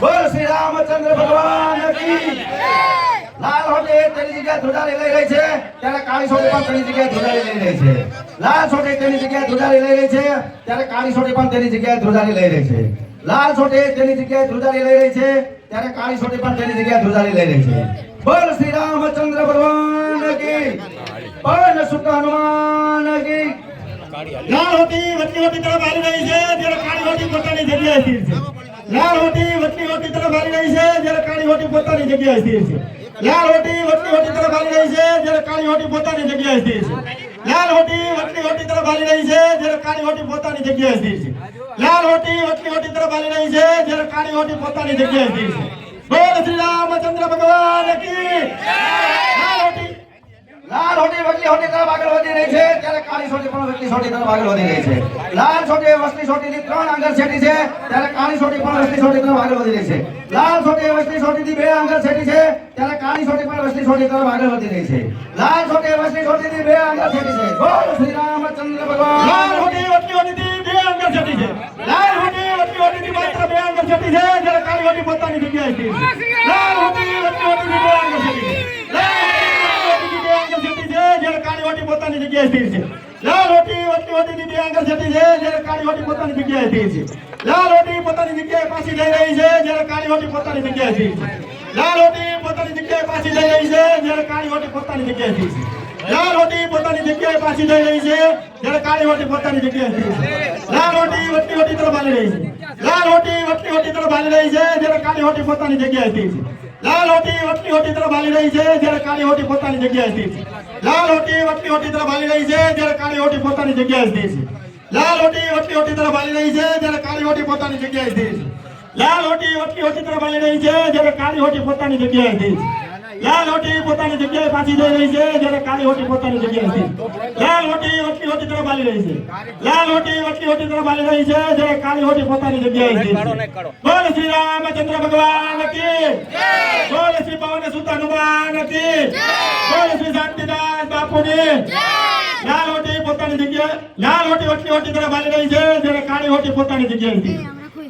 બોલ શ્રી રામચંદ્ર ભગવાન કી લાલ હોટે તેની જગ્યાએ ધ્રુજારી લઈ રહી છે, ત્યારે કાળી સોટી પણ તેની જગ્યાએ ધ્રુજારી લઈ રહી છે. લાલ સોટી તેની જગ્યાએ ધ્રુજારી લઈ રહી છે, ત્યારે કાળી સોટી પણ તેની જગ્યાએ ધ્રુજારી લઈ રહી છે. લાલ સોટી તેની જગ્યાએ ધ્રુજારી લઈ રહી છે, ત્યારે કાળી સોટી પણ તેની જગ્યાએ ધ્રુજારી લઈ રહી છે. બોલ શ્રી રામચંદ્ર ભગવાન કી પણ સુખ હનુમાન કી લાલ હોટી વચ્ચે હોટી તરફ આવી રહી છે, ત્યારે કાળી હોટી પોતાની જગ્યાએ સ્થિર છે. લાલ હોટી વચલી હોટી તરફ આવી રહી છે જ્યારે કાળી હોટી પોતાની જગ્યાએ સ્થિર છે લાલ હોટી વચલી હોટી તરફ આવી રહી છે જ્યારે કાળી હોટી પોતાની જગ્યાએ સ્થિર છે લાલ હોટી વચલી હોટી તરફ આવી રહી છે જ્યારે કાળી હોટી પોતાની જગ્યાએ સ્થિર છે લાલ હોટી વચલી હોટી તરફ આવી રહી છે જ્યારે કાળી હોટી પોતાની જગ્યાએ સ્થિર છે બોલ શ્રી રામચંદ્ર ભગવાન કી લાલ હોટી લાલ હોટી વકલી હોટી તરફ આગળ વધી રહી છે. ત્યારે કાળી સોટી પણ સોટી તરફ આગળ વધી રહી છે. લાલ સોટી વસલી સોટીથી ત્રણ આંગળ છેટી છે. ત્યારે કાળી સોટી પણ વસલી સોટી તરફ આગળ વધી રહી છે. લાલ સોટી વસલી સોટીથી બે આંગળ છેટી છે. ત્યારે કાળી સોટી પણ વસલી સોટી તરફ આગળ વધી રહી છે. લાલ સોટી વસલી સોટીથી બે આંગળ છેટી છે. બોલ શ્રી રામચંદ્ર ભગવાન. લાલ હોટી વચ્ચે હોટીથી બે આંગળ છેટી છે. લાલ હોટી વચ્ચે હોટીથી માત્ર બે આંગળ છેટી છે. જ્યારે કાળી હોટી પોતાની જગ્યાએ છે લાલ હોટી વચ્ચે હોટીથી બે અંગર છટી છે લાલ હોટીથી બે અંગર છટી છે જ્યારે કાળી હોટી પોતાની જગ્યાએ લાલ હોટી છે, જ્યારે કાળી હોટી પોતાની જગ્યાએ સ્થિર છે. લાલ હોટી પોતાની જગ્યાએ પાછી જઈ રહી છે, જ્યારે કાળી હોટી પોતાની જગ્યાએ સ્થિર છે. હોટી પોતાની જગ્યાએ પાછી જઈ રહી છે, જ્યારે કાળી હોટી પોતાની જગ્યાએ સ્થિર છે. હોટી પોતાની જગ્યાએ પાછી જઈ રહી છે, જ્યારે કાળી હોટી પોતાની જગ્યાએ સ્થિર છે. લાલ હોટી વટલી હોટી તરફ હાલી રહી છે. લાલ હોટી વટલી હોટી તરફ હાલી રહી છે, જ્યારે કાળી હોટી પોતાની જગ્યાએ સ્થિર છે. લાલ હોટી વટલી હોટી તરફ હાલી રહી છે, જ્યારે કાળી હોટી પોતાની જગ્યાએ સ્થિર છે. લાલ હોટી વટલી હોટી તરફ હાલી રહી છે, જ્યારે કાળી હોટી પોતાની જગ્યાએ સ્થિર છે. લાલ હોટી વટલી હોટી તરફ હાલી રહી છે, જ્યારે કાળી હોટી પોતાની જગ્યાએ સ્થિર છે. લાલ હોટી વટલી હોટી તરફ હાલી રહી છે, જ્યારે કાળી હોટી પોતાની જગ્યાએ સ્થિર છે. લાલ હોટી પોતાની જગ્યાએ પાછી જઈ રહી છે જ્યારે કાળી હોટી પોતાની જગ્યાએ છે. લાલ હોટી ઓટલી હોટી તરફ હાલી રહી છે. લાલ હોટી ઓટલી હોટી તરફ હાલી રહી છે જ્યારે કાળી હોટી પોતાની જગ્યાએ છે. બોલ શ્રી રામચંદ્ર ભગવાન કી બોલ શ્રી પવન સુત હનુમાન કી બોલ શ્રી શાંતિદાસ બાપુની લાલ હોટી પોતાની જગ્યાએ લાલ હોટી ઓટલી હોટી તરફ હાલી રહી છે જ્યારે કાળી હોટી પોતાની જગ્યાએ છે.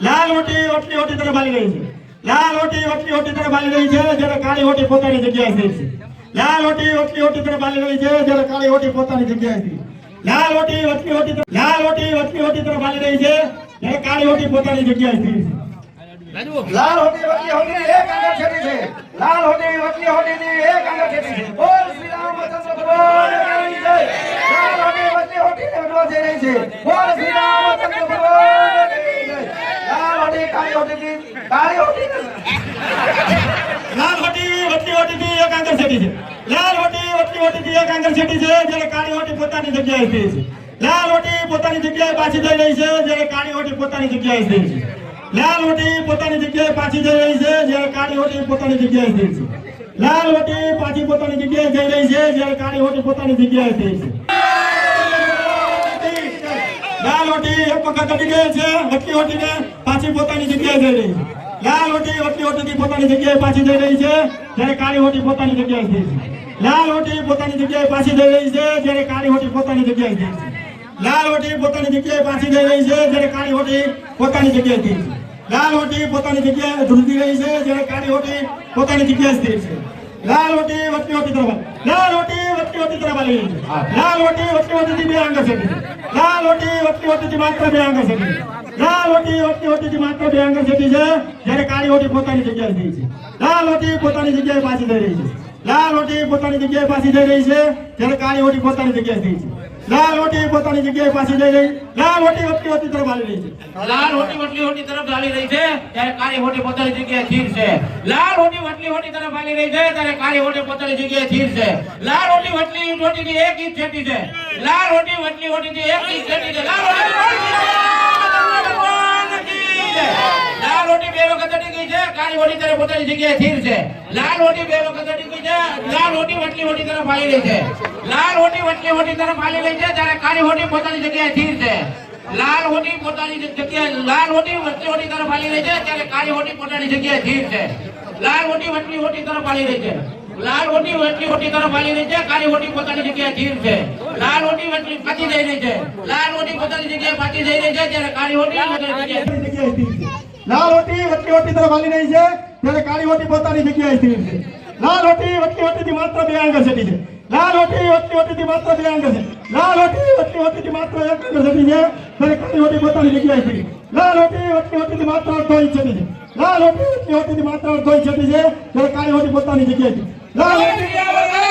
લાલ હોટી ઓટલી હોટી તરફ હાલી રહી છે. લાલ હોટી ઓટલી હોટી તરફ હાલી રહી છે, જ્યારે કાળી હોટી પોતાની જગ્યાએ છે લાલ હોટી ઓટલી હોટી તરફ હાલી રહી છે, જ્યારે કાળી હોટી પોતાની જગ્યાએ સ્થિર લાલ હોટી ઓટલી ઓટી લાલ હોટી ઓટલી હોટી તરફ હાલી રહી છે, જ્યારે કાળી હોટી પોતાની જગ્યાએ છે લાલ હોટી વકલી હોટીની એક આગળ છે. લાલ હોટી વકલી હોટીની એક આગળ છે. બોલ શ્રી રામચંદ્ર ભગવાન જય. લાલ હોટી વકલી હોટીને અડવા જઈ છે. બોલ શ્રી રામચંદ્ર ભગવાન કી જય લાલ હોટી કાળી હોટીથી લાલ હોટી વટલી હોટીથી એક આંગળ છેટી છે લાલ હોટી વટલી હોટીથી એક આંગર છેટી છે જ્યારે કાળી હોટી પોતાની જગ્યાએ સ્થિર છે લાલ હોટી પોતાની જગ્યાએ પાછી જઈ રહી છે જ્યારે કાળી હોટી પોતાની જગ્યાએ સ્થિર છે લાલ હોટી પોતાની જગ્યાએ પાછી જઈ રહી છે જ્યારે કાળી હોટી પોતાની જગ્યાએ સ્થિર છે લાલ હોટી પાછી પોતાની જગ્યાએ જઈ રહી છે જ્યારે કાળી હોટી પોતાની જગ્યાએ સ્થિર છે લાલ હોટી એક વખત અડી ગઈ છે વટલી હોટીને પાછી પોતાની જગ્યાએ જઈ રહી છે. લાલ હોટી વટલી હોટીથી પોતાની જગ્યાએ પાછી જઈ રહી છે. જ્યારે કાળી હોટી પોતાની જગ્યાએ સ્થિર છે. લાલ હોટી પોતાની જગ્યાએ પાછી જઈ રહી છે. જ્યારે કાળી હોટી પોતાની જગ્યાએ સ્થિર છે. લાલ હોટી પોતાની જગ્યાએ પાછી જઈ રહી છે. જ્યારે કાળી હોટી પોતાની જગ્યાએ સ્થિર છે. લાલ હોટી પોતાની જગ્યાએ ધ્રુજી રહી છે. જ્યારે કાળી હોટી પોતાની જગ્યાએ સ્થિર છે. લાલ હોટી વટલી હોટી તરફ લાલ હોટી વટલી હોટી તરફ આવી રહી છે. લાલ હોટી વટલી હોટીથી બે આંગળ છે. લાલ હોટી વટલી હોટીથી માત્ર બે આંગળ છે. લાલ હોટી વટલી હોટીથી માત્ર બે આંગળ છે જ્યારે કાળી હોટી પોતાની જગ્યાએ સ્થિર છે. લાલ હોટી પોતાની જગ્યાએ પાછી જઈ રહી છે. લાલ હોટી પોતાની જગ્યાએ પાછી જઈ રહી છે, જ્યારે કાળી હોટી પોતાની જગ્યાએ સ્થિર છે. લાલ હોટી પોતાની જગ્યાએ પાછી જઈ રહી લાલ હોટી વટલી હોટી તરફ આવી રહી છે. લાલ હોટી વટલી હોટી તરફ ચાલી રહી છે, ત્યારે કાળી હોટી પોતાની જગ્યાએ સ્થિર છે. લાલ હોટી વટલી હોટી તરફ ચાલી રહી છે, ત્યારે કાળી હોટી પોતાની જગ્યાએ સ્થિર છે. લાલ હોટી વટલી હોટીથી એક ઇંચ છેટી છે. લાલ હોટી વટલી હોટીથી એક ઇંચ છેટી છે. લાલ હોટી ભગવાન અડી છે લાલ હોટી વટલી તરફ આવી રહી છે. લાલ હોટી વટલી હોટી તરફ આવી રહી છે, ત્યારે કાળી હોટી પોતાની જગ્યાએ સ્થિર છે. લાલ હોટી પોતાની જગ્યાએ લાલ હોટી વટલી હોટી તરફ આવી રહી છે, ત્યારે કાળી હોટી પોતાની જગ્યાએ ધીર છે. લાલ હોટી વટલી હોટી તરફ આવી રહી છે. લાલ હોટી વટલી હોટી તરફ આવી રહી છે કાળી હોટી પોતાની જગ્યાએ સ્થિર છે લાલ હોટી વટલી પાછી જઈ રહી છે લાલ હોટી પોતાની જગ્યાએ પાછી જઈ રહી છે ત્યારે કાળી હોટી પોતાની જગ્યાએ પોતાની જગ્યાએ સ્થિર છે લાલ હોટી વચ્ચે હોટી તરફ હાલી રહી છે ત્યારે કાળી હોટી પોતાની જગ્યાએ સ્થિર છે લાલ હોટી વચ્ચે હોટીથી માત્ર બે આંગળ છેટી છે લાલ હોટી વચ્ચે હોટીથી માત્ર બે આંગળ છે લાલ હોટી વચ્ચે હોટીથી માત્ર એક આંગળ છેટી છે ત્યારે કાળી હોટી પોતાની જગ્યાએ સ્થિર લાલ હોટી વચ્ચે હોટીથી માત્ર અડધો ઇંચ છેટી છે લાલ હોટી હોટીથી માત્ર છેટી છે ત્યારે કાળી હોટી પોતાની જગ્યાએ લાલ હોટી